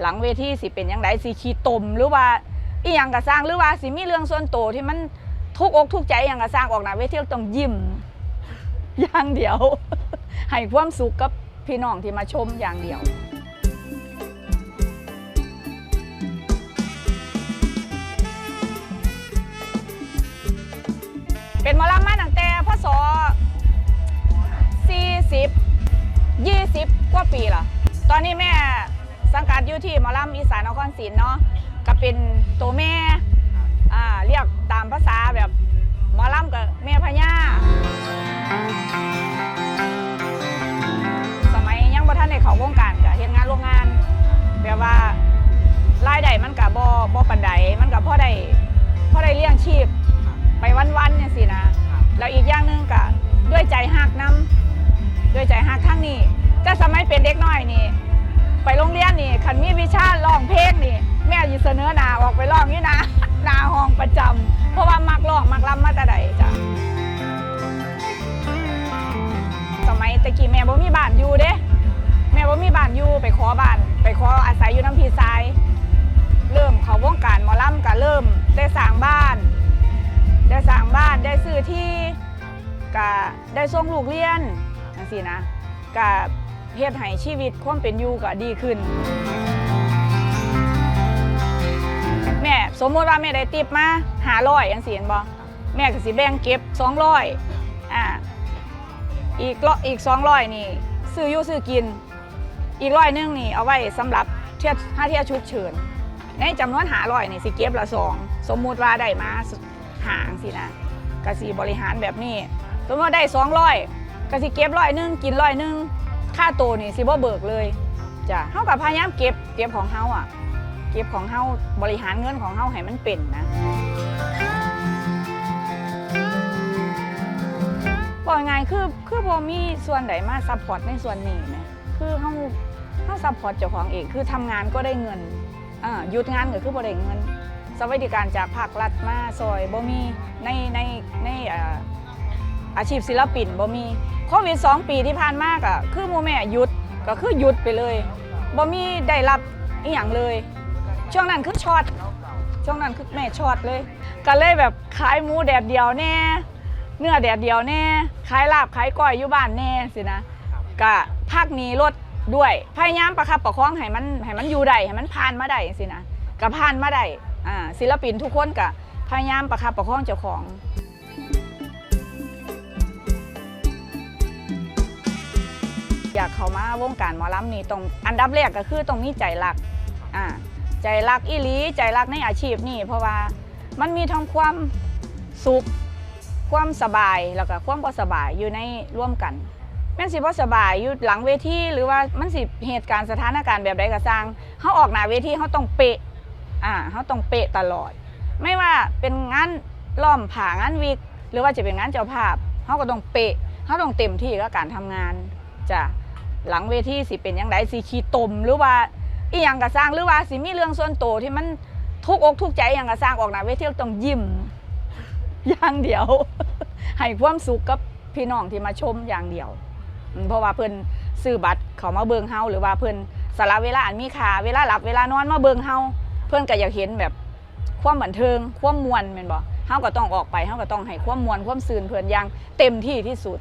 หลังเวทีสิเป็นยังไงสิขี้ตมหรือว่าอีหยังกระสร้างหรือว่าสิมีเรื่องส่วนตัวที่มันทุกอกทุกใจอย่างกระสร้างออกหน้าเวทีต้องยิ้มอย่างเดียว ให้ความสุขกับพี่น้องที่มาชมอย่างเดียวเป็นมอลำมาตั้งแต่พศ40 20 กว่าปีละตอนนี้แม่ สังกัดอยู่ที่หมอลำอีสานนครศรีเนาะก็เป็นตัวแม่อ่าเรียกตามภาษาแบบหมอลำกับแม่พญาสมัยยังบ่ทันได้เขาวงการก็เฮ็ดงานโรงงานแบบว่ารายได้มันก็บ่บ่ปานใดมันก็พอได้พอได้เลี้ยงชีพไปวันๆเนี่ยสินะแล้วอีกอย่างหนึ่งก็ด้วยใจหักน้ำด้วยใจหักทั้งนี้แต่สมัยเป็นเด็กน้อยนี่ ไปโรงเรียนนี่คันมีวิชาร้องเพลงนี่ แม่อยิเสนอหนาออกไปร้องนี่นะหนาห้องประจำเพราะว่ามักร้องมักรำมาแต่ใดจ้ะสมัยตะกี้แม่บ่มีบ้านอยู่เด้ แม่บ่มีบ้านอยู่ไปขอบ้าน ไปขออาศัยอยู่น้ำพีทราย เริ่มเขาวงการหมอลำก็เริ่มได้สร้างบ้าน ได้สร้างบ้านได้ซื้อที่ก็ได้ส่งลูกเรียนจังซี่นะก็ เฮ็ดให้ชีวิตความเป็นอยู่ก็ดีขึ้น แม่สมมติว่าแม่ได้ติปมาหาร้อยจังซี่เห็นบ่แม่ก็สิแบ่งเก็บ200อ่าอีกร้อยอีก200นี่ซื้ออยู่ซื้อกิน อีกร้อยนึงนี่เอาไว้สำหรับเทียถ้าเทียฉุกเฉินในจำนวนหาร้อยนี่สิเก็บละสองสมมุติว่าได้มาหางสินะกสิบริหารแบบนี้ สมมติว่าได้สองร้อยกสิเก็บร้อยนึงกินร้อยนึง ค่าโตวนี่สิบ่เบิกเลยจ้ะเฮากับพยายามเก็บเก็บของเฮาอะ เก็บของเฮาบริหารเงินของเฮาให้มันเป็นนะบอกยังไงายคือคือบ่มีส่วนใดมาซัพพอร์ตในส่วนนี้แหมคือเฮาเฮาซัพพอร์ตเจ้าของเองคือทำงานก็ได้เงินอ่าหยุดงานก็คือบ่ได้เงิน สวัสดิการจากภาครัฐมาซอยบ่มีในในในอ่าอาชีพศิลปินบ่มี โควิด2ปีที่ผ่านมาก็คือหมูแม่หยุดก็คือหยุดไปเลยบ่มีได้รับอีหยังเลย ช่วงนั้นคือช็อตช่วงนั้นคือแม่ช็อตเลย ก็เลยแบบขายหมูแดดเดียวแน่เนื้อแดดเดียวแน่ขายลาบขายก้อยอยู่บ้านแน่สินะก็ภาคนี้ลดด้วยพยายามประคับประคองให้มันให้มันอยู่ได้ให้มันผ่านมาได้สินะก็ผ่านมาได้อ่าศิลปินทุกคนก็พยายามประคับประคองเจ้าของากเข้ามาวงการหมอลำนี่ต้องอันดับแรกก็คือต้องมีใจรักอ่าใจรักอีหลีใจรักในอาชีพนี่เพราะว่ามันมีทั้งความสุขความสบายแล้วก็ความบ่สบายอยู่ในร่วมกันแม่นสิบ่สบายอยู่หลังเวทีหรือว่ามันสิเหตุการณ์สถานการณ์แบบใดก็สร้างเฮาออกหน้าเวทีเฮาต้องเปะอ่าเฮาต้องเปะตลอด ไม่ว่าเป็นงานล้อมผ่างานวิกหรือว่าจะเป็นงานเจ้าภาพเฮาก็ต้องเปะเฮาต้องเต็มที่กับการทำงานจ้ะ หลังเวทีสิเป็นยังไงสิขี้ตมหรือว่าอีหยังก็สร้างหรือว่าสิมีเรื่องส่วนตัวที่มันทุกอกทุกใจอหยังก็สร้างออกหน้าเวทีต้องยิ้มอย่างเดียว ให้ความสุขกับพี่น้องที่มาชมอย่างเดียว เพราะว่าเพิ่นซื้อบัตรเขามาเบิงเฮาหรือว่าเพิ่นสละเวลาอันมีค่าเวลาหลับเวลานอนมาเบิงเฮาเพิ่นก็อยากเห็นแบบความบันเทิงความมวลแม่นบ่เฮาก็ต้องออกไปเฮาก็ต้องให้ความมวลความซื่นเพิ่นอย่างเต็มที่ที่สุด